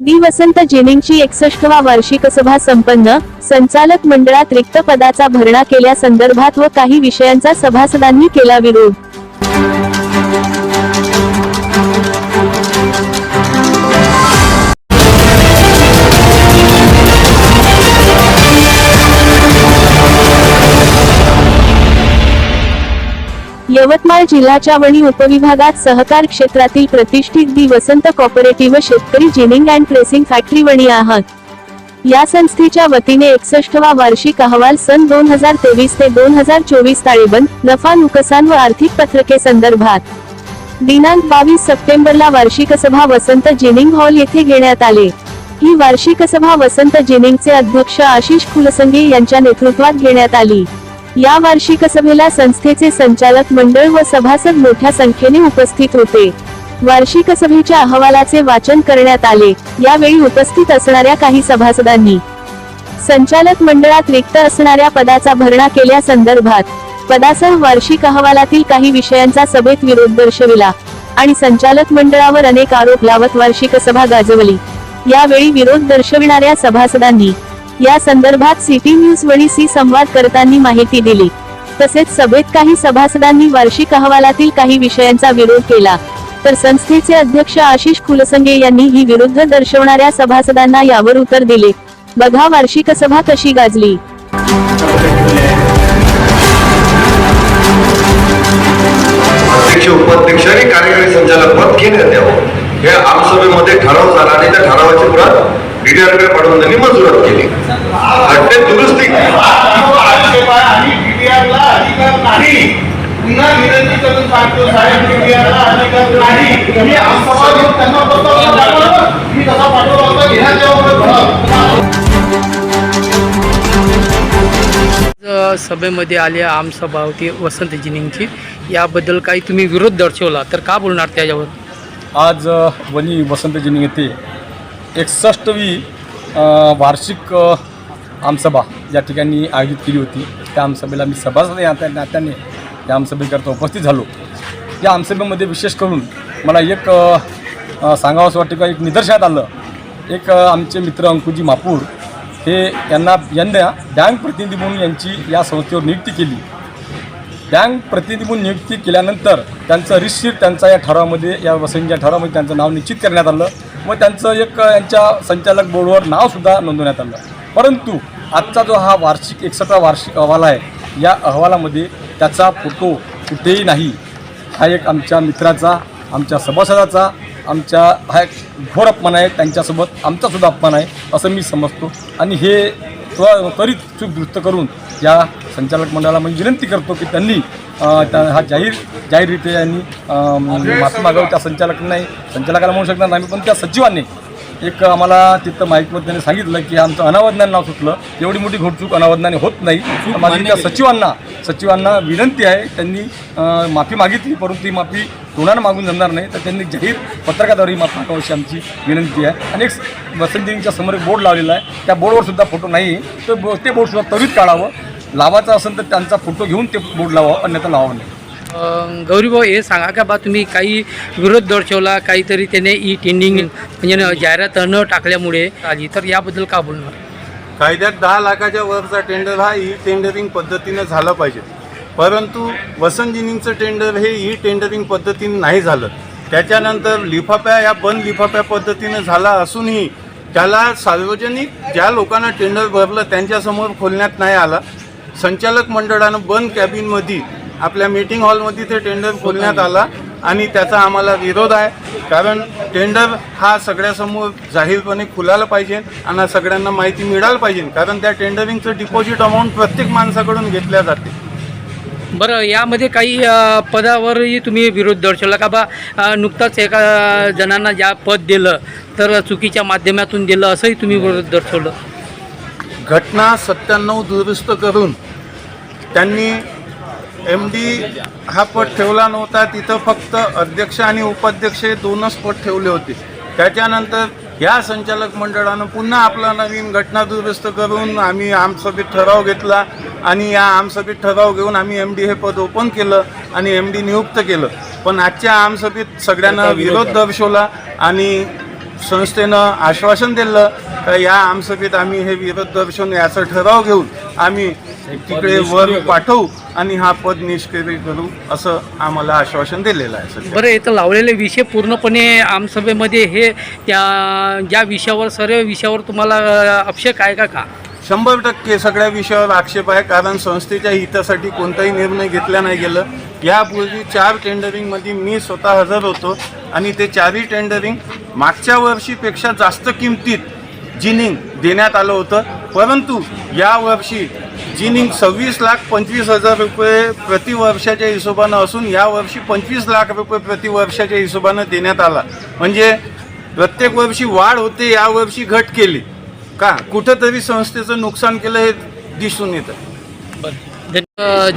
D वसंत जेनिंगची एकसष्टवा वार्षिक सभा संपन्न संचालक मंडळात रिक्त पदाचा भरणा केल्यासंदर्भात व काही विषयांचा सभासदांनी केला विरोध. यवतमाळ जिल्ह्याच्या वणी उपविभागात सहकार क्षेत्रातील प्रतिष्ठित दी वसंत कॉपरेटिव्ह शेतकरी ginning and pressing factory Wani आहात. या संस्थेच्या वतीने एकसष्टवा वार्षिक अहवाल सन दोन हजार तेवीस ते दोन हजार चोवीस ताळेबंद नफा नुकसान व आर्थिक पत्रके संदर्भात. दिनांक बावीस सप्टेंबरला वार्षिक सभा वसंत जिनिंग हॉल येथे घेण्यात आले. ही वार्षिक सभा वसंत जिनिंगचे अध्यक्ष आशिष फुलसंगे यांच्या नेतृत्वात घेण्यात आली. या वार्षिक सभेला संस्थेचे संचालक मंडळ व सभासद मोठ्या संख्येने उपस्थित होते. वार्षिक सभेच्या अहवालाचे वाचन करण्यात आले. यावेळी उपस्थित असणाऱ्या काही सभासदांनी संचालक मंडळात रिक्त असणाऱ्या पदाचा भरणा केल्या संदर्भात पदासह वार्षिक अहवालातील काही विषयांचा सभेत विरोध दर्शविला आणि संचालक मंडळावर अनेक आरोप लावत वार्षिक सभा गाजवली. यावेळी विरोध दर्शविणाऱ्या सभासदांनी या संदर्भात सिटी न्यूज सी संवाद करताना माहिती दिली. तसेच सभेत काही सभासदांनी वार्षिक अहवालातील काही विषयांचा विरोध केला. तर संस्थेचे अध्यक्ष आशिष फुलसंगे यांनी ही विरुद्ध दर्शवणाऱ्या सभासदांना यावर उत्तर दिले. बघा वार्षिक सभा कशी गाजली. उपाध्यक्ष आणि कार्यकारी संचालक पद घेण्यात यावं हे आमसभेमध्ये ठराव झाला आणि त्या ठरावाची पुढे डीडीआरकडे पाठवून त्यांनी मंजुरात केली. ते दुरुस्ती. सभेमध्ये आली आमसभा होती वसंत जिनिंगची याबद्दल काही तुम्ही विरोध दर्शवला तर का बोलणार त्याच्यावर? आज वनी वसंत जिनिंग येथे एकसष्टवी वार्षिक आमसभा या ठिकाणी आयोजित केली होती. त्या आमसभेला मी सभासद या नात्याने या आमसभेकरता उपस्थित झालो. या आमसभेमध्ये विशेष करून मला एक सांगावं असं सांगावंसं वाटतं का एक निदर्शनात आलं. एक आमचे मित्र अंकुजी मापूर हे यांना यांना बँक प्रतिनिधी म्हणून यांची या संस्थेवर नियुक्ती केली. बँक प्रतिनिधी म्हणून नियुक्ती केल्यानंतर त्यांचं रितशीर त्यांचा या ठरावामध्ये या वसईंच्या ठरावामध्ये त्यांचं नाव निश्चित करण्यात आलं. मग त्यांचं एक यांच्या संचालक बोर्डवर नावसुद्धा नोंदवण्यात आलं. परंतु आजचा जो हा वार्षिक एकसठा वार्षिक अहवाल आहे या अहवालामध्ये त्याचा फोटो कुठेही नाही. हा एक आमच्या मित्राचा आमच्या सभासदाचा आमच्या हा एक घोर अपमान आहे त्यांच्यासोबत आमचासुद्धा अपमान आहे असं मी समजतो. आणि हे त्व- त्वरित चूक दुरुस्त करून या संचालक मंडळाला मी विनंती करतो की त्यांनी हा जाहीर जाहीररीत्या यांनी माफी मागावी त्या संचालकांना नाही संचालकाला म्हणू शकणार नाही पण त्या सचिवांनी एक आम्हाला तिथं त्यांनी सांगितलं की आमचं अनावधनाने नाव सुटलं. एवढी मोठी घोडचूक अनावधनाने होत नाही. माझी त्या सचिवांना सचिवांना विनंती आहे त्यांनी माफी मागितली परंतु ती माफी तोंडानं मागून जमणार नाही. तर त्यांनी जाहीर पत्रकाद्वारे माफी मागावी अशी आमची विनंती आहे. आणि एक वसंतजींच्या समोर एक बोर्ड लावलेला आहे. त्या बोर्डवर सुद्धा फोटो नाही. तर बो- ते बोर्डसुद्धा त्वरित काढावं. लावायचं असेल तर त्यांचा फोटो घेऊन ते बोर्ड लावावं अन्यथा लावावं नाही. गौरीभाऊ हे सांगा का बा तुम्ही काही विरोध दर्शवला काहीतरी त्याने ई टेंडिंग म्हणजे जाहिरात न टाकल्यामुळे आली. तर याबद्दल का बोलणार? कायद्यात दहा लाखाच्या वरचा टेंडर हा ई टेंडरिंग पद्धतीनं झाला पाहिजे. परंतु वसंतजीनिंगचं टेंडर हे ई टेंडरिंग पद्धतीनं नाही झालं. त्याच्यानंतर लिफाफ्या या बंद लिफाफ्या पद्धतीनं झाला असूनही त्याला सार्वजनिक ज्या लोकांना टेंडर भरलं त्यांच्यासमोर खोलण्यात नाही आला. संचालक मंडळानं बंद कॅबिनमध्ये आपल्या मीटिंग हॉलमध्ये ते टेंडर खोलण्यात आला आणि त्याचा आम्हाला विरोध आहे. कारण टेंडर हा सगळ्यासमोर जाहीरपणे खुलायला पाहिजे आणि सगळ्यांना माहिती मिळायला पाहिजे. कारण त्या टेंडरिंगचं डिपॉझिट अमाऊंट प्रत्येक माणसाकडून घेतल्या जाते. बरं यामध्ये काही पदावरही तुम्ही विरोध दर्शवला का? बा नुकताच एका जणांना ज्या पद दिलं तर चुकीच्या माध्यमातून दिलं असंही तुम्ही विरोध दर्शवलं. घटना सत्त्याण्णव दुरुस्त करून त्यांनी एम डी हा पद ठेवला नव्हता. तिथं फक्त अध्यक्ष आणि उपाध्यक्ष हे दोनच पद ठेवले होते. त्याच्यानंतर या संचालक मंडळानं पुन्हा आपला नवीन घटना दुरुस्त करून आम्ही आमसभेत ठराव घेतला आणि या आमसभेत ठराव घेऊन आम्ही एम डी हे पद ओपन केलं आणि एम डी नियुक्त केलं. पण आजच्या आमसभेत सगळ्यांना विरोध दर्शवला आणि संस्थेनं आश्वासन दिलं का या आमसभेत आम्ही हे विरोध दर्शन याचा ठराव घेऊन आम्ही तिकडे वर पाठवू आणि हा पद निष्क्रिय करू असं आम्हाला आश्वासन दिलेलं आहे सध्या. बरं इथं लावलेले विषय पूर्णपणे आमसभेमध्ये हे त्या ज्या विषयावर सर्व विषयावर तुम्हाला अभिषेक आहे का का? शंभर टक्के सगळ्या विषयावर आक्षेप आहे कारण संस्थेच्या हितासाठी कोणताही निर्णय घेतला नाही गेलं. यापूर्वी चार टेंडरिंगमध्ये मी स्वतः हजर होतो आणि ते चारही टेंडरिंग मागच्या वर्षीपेक्षा जास्त किमतीत जिनिंग देण्यात आलं होतं. परंतु यावर्षी जिनिंग सव्वीस लाख पंचवीस हजार रुपये प्रतिवर्षाच्या हिशोबानं असून यावर्षी पंचवीस लाख रुपये प्रतिवर्षाच्या हिशोबानं देण्यात आला. म्हणजे प्रत्येक वर्षी वाढ होते यावर्षी घट केली. का? कुठंतरी संस्थेचं नुकसान केलं हे दिसून येतं. बरं.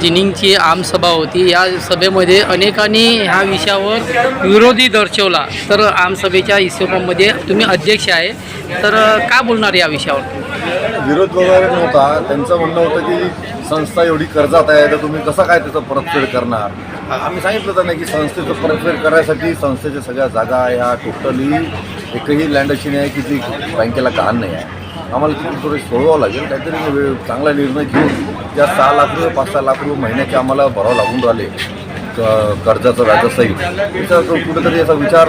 जिनिंगची आमसभा होती. या सभेमध्ये अनेकांनी ह्या विषयावर विरोधी दर्शवला. तर आमसभेच्या हिशोबामध्ये तुम्ही अध्यक्ष आहे. तर का बोलणार या विषयावर? विरोध वगैरे नव्हता. त्यांचं म्हणणं होतं की संस्था एवढी कर्जात आहे तर तुम्ही कसं काय त्याचं परतफेड करणार? आम्ही सांगितलं त्यांना की संस्थेचं परतफेड करायसाठी संस्थेच्या सगळ्या जागा ह्या टोटली एकही लँड अशी नाही की ती बँकेला गहाण नाही आहे. आम्हाला तिथे थोडे सोडवावं लागेल. काहीतरी वेळ- चांगला निर्णय घेऊन ज्या सहा लाख रुपये पाच सहा लाख रुपये महिन्याचे आम्हाला भरावं लागून राहिले. कर्जाचं व्याजासहित त्याचा तो कुठेतरी याचा विचार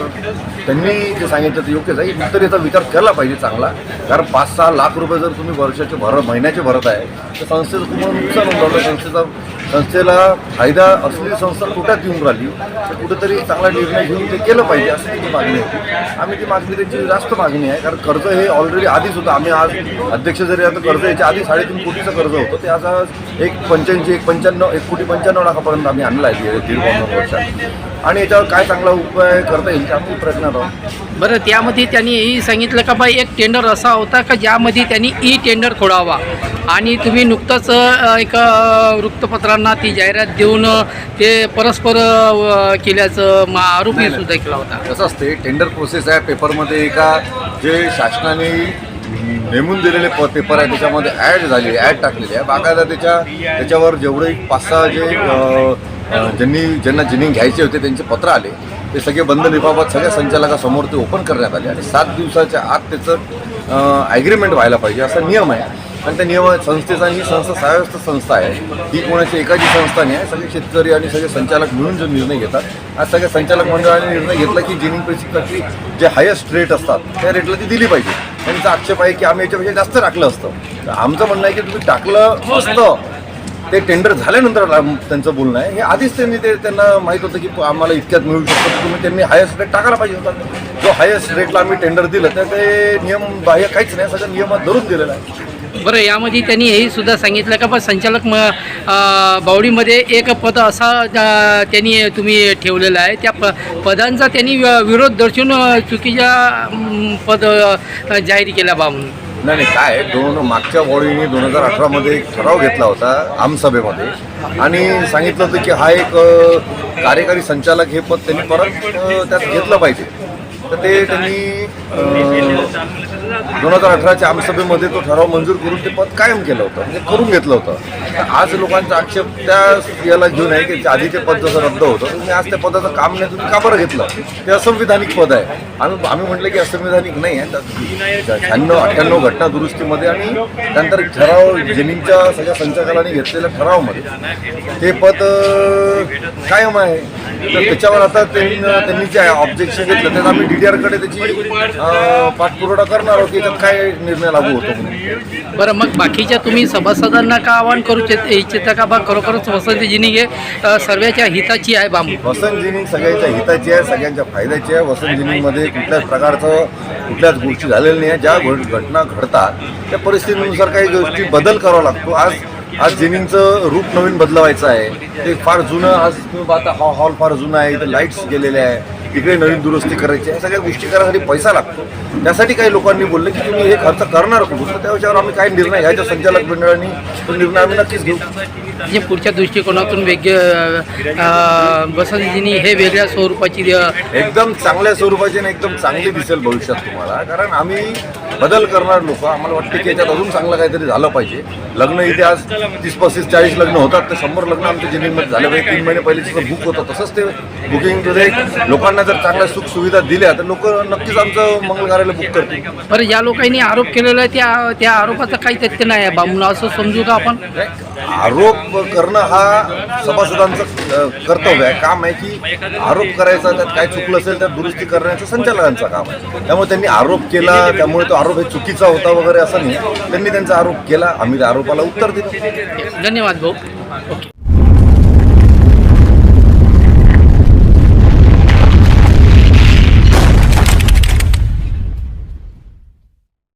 त्यांनी जे सांगितलं ते योग्यच आहे की कुठेतरी याचा विचार केला पाहिजे चांगला. कारण पाच सहा लाख रुपये जर तुम्ही वर्षाचे भर महिन्याचे भरत आहे तर संस्थेचं तुम्हाला नुकसान होऊन राहिलं संस्थेचा संस्थेला फायदा असलेली संस्था तोट्यात येऊन राहिली तर कुठेतरी चांगला निर्णय घेऊन ते केलं पाहिजे अशी ती मागणी होती आम्ही ती मागणी त्यांची जास्त मागणी आहे कारण कर्ज हे ऑलरेडी आधीच होतं. आम्ही आज अध्यक्ष जरी आता कर्ज याच्या आधी साडेतीन कोटीचं कर्ज होतं. ते आज आज एक पंच्याऐंशी एक पंच्याण्णव एक कोटी पंच्याण्णव लाखापर्यंत आम्ही आणलं आहे आणि याच्यावर काय चांगला उपाय करता येईल ते आम्ही प्रयत्नात आहोत बरं त्यामध्ये त्यांनी सांगितलं का बा एक टेंडर असा होता का ज्यामध्ये त्यांनी ई टेंडर खोडावा आणि तुम्ही नुकतंच एक वृत्तपत्रांना ती जाहिरात देऊन ते परस्पर केल्याचं मा आरोपही सुद्धा केला होता. कसं असते टेंडर प्रोसेस आहे पेपरमध्ये एका जे शासनाने नेमून दिलेले प पेपर आहे त्याच्यामध्ये ॲड झाली ॲड टाकलेली आहे. बाकायदा त्याच्या त्याच्यावर जेवढे पाच सहा जे ज्यांनी ज्यांना जिनिंग घ्यायचे होते त्यांचे पत्र आले. ते सगळे बंद लिफाफात सगळ्या संचालकासमोर ते ओपन करण्यात आले आणि सात दिवसाच्या आत त्याचं ॲग्रीमेंट व्हायला पाहिजे असा नियम आहे. आणि त्या नियम संस्थेचा ही संस्था स्वायत्त संस्था आहे. ही कोणाची एकाची संस्था नाही आहे. सगळे शेतकरी आणि सगळे संचालक मिळून जो निर्णय घेतात आज सगळ्या संचालक मंडळाने निर्णय घेतला की जिनिंग पैसे जे हायेस्ट रेट असतात त्या रेटला ती दिली पाहिजे. त्यांचा आक्षेप आहे की आम्ही याच्यापेक्षा जास्त टाकलं असतं. तर आमचं म्हणणं आहे की तुम्ही टाकलं असतं. ते टेंडर झाल्यानंतर त्यांचं बोलणं आहे. हे आधीच त्यांनी ते त्यांना माहीत होतं की आम्हाला इतक्यात मिळू शकतो. तुम्ही त्यांनी हायेस्ट रेट टाकायला पाहिजे होता. जो हायेस्ट रेटला आम्ही टेंडर दिलं तर ते नियम बाह्य काहीच नाही. सगळं नियमात धरून दिलेलं आहे. बरं यामध्ये त्यांनी हेही सुद्धा सांगितलं का? पण संचालक म बावडीमध्ये एक पद असा त्यांनी तुम्ही ठेवलेला आहे. त्या प पदांचा त्यांनी वि- विरोध दर्शवून चुकीच्या पद जाहीर केला बा म्हणून. नाही नाही काय दोन मागच्या बॉडीने दोन हजार अठरामध्ये एक ठराव घेतला होता आमसभेमध्ये. आणि सांगितलं होतं की हा एक कार्यकारी संचालक हे पद त्यांनी परत त्यात घेतलं पाहिजे. तर ते त्यांनी दोन हजार अठराच्या आमसभेमध्ये तो ठराव मंजूर करून ते पद कायम केलं होतं म्हणजे करून घेतलं होतं. तर आज लोकांचा आक्षेप त्या याला घेऊन आहे की आधी ते पद जसं रद्द होतं तर तुम्ही आज त्या पदाचं काम नाही तुम्ही का बरं घेतलं? ते असंविधानिक पद आहे. आम्ही आम्ही म्हटलं की असंविधानिक नाही आहे. शहाण्णव अठ्ठ्याण्णव घटना दुरुस्तीमध्ये आणि त्यानंतर ठराव जेनिंगच्या सगळ्या संचालकांनी घेतलेल्या ठरावामध्ये ते पद कायम आहे. तर त्याच्यावर आता त्यांनी जे ऑब्जेक्शन घेतलं त्यात आम्ही डी डी आरकडे त्याची अं, पाठपुरावा करणार आहोत की याच्यात काय निर्णय लागू होतो बरं मग बाकीच्या तुम्ही सभासदांना का आवाहन करू इच्छ- इच्छिता का? बा खरोखरच वसंत जिनिंग हे सर्वांच्या हिताची आहे बा म्हणून? वसंत जिनिंग सगळ्यांच्या हिताची आहे सगळ्यांच्या फायद्याची आहे. वसंत जिनिंगमध्ये कुठल्याच प्रकारचं कुठल्याच गोष्टी झालेल्या नाही. आहे ज्या घट- घटना घडतात त्या परिस्थितीनुसार काही गोष्टी बदल करावा लागतो. आज आज जिनिंगचं रूप नवीन बदलवायचं आहे. ते फार जुनं आज तुम्ही पाहता हा हॉल फार जुना आहे इथं लाईट्स गेलेले आहे. तिकडे नवीन दुरुस्ती करायची आहे सगळ्या गोष्टी करायसाठी पैसा लागतो. त्यासाठी काही लोकांनी बोललं की तुम्ही हे खर्च करणार कुठून? तर त्याच्यावर आम्ही काय निर्णय घ्यायचा संचालक मंडळाने तो निर्णय आम्ही नक्कीच घेऊ. म्हणजे पुढच्या दृष्टिकोनातून वेगळे अ, वसंत जिनी हे वेगळ्या स्वरूपाची एकदम चांगल्या स्वरूपाची आणि एकदम चांगली दिसेल भविष्यात तुम्हाला. कारण आम्ही बदल करणार लोक आम्हाला वाटतं की याच्यात अजून चांगलं काहीतरी झालं पाहिजे. लग्न इथे आज तीस पस्तीस चाळीस लग्न होतात तर शंभर लग्न आमच्या जिनिंगमध्ये झाले पाहिजे. तीन महिने पहिले बुक होतं तसंच ते बुकिंग लोकांना लोकांना जर चांगल्या सुख सुविधा दिल्या तर लोक नक्कीच आमचं मंगल कार्यालय बुक करतील. बरं ज्या लोकांनी आरोप केलेला आहे त्या त्या आरोपाचं काही तथ्य नाही आहे. बा म्हणून असं समजू का आपण? आरोप करणं हा सभासदांचं अ, कर्तव्य आहे. काम आहे की आरोप करायचा त्यात काय चुकलं असेल तर दुरुस्ती करण्याचं संचालकांचं काम आहे. त्यामुळे त्यांनी आरोप केला त्यामुळे तो आरोप हे चुकीचा होता वगैरे असं नाही. त्यांनी त्यांचा आरोप केला आम्ही त्या आरोपाला उत्तर दिलं. धन्यवाद भाऊ. ओके.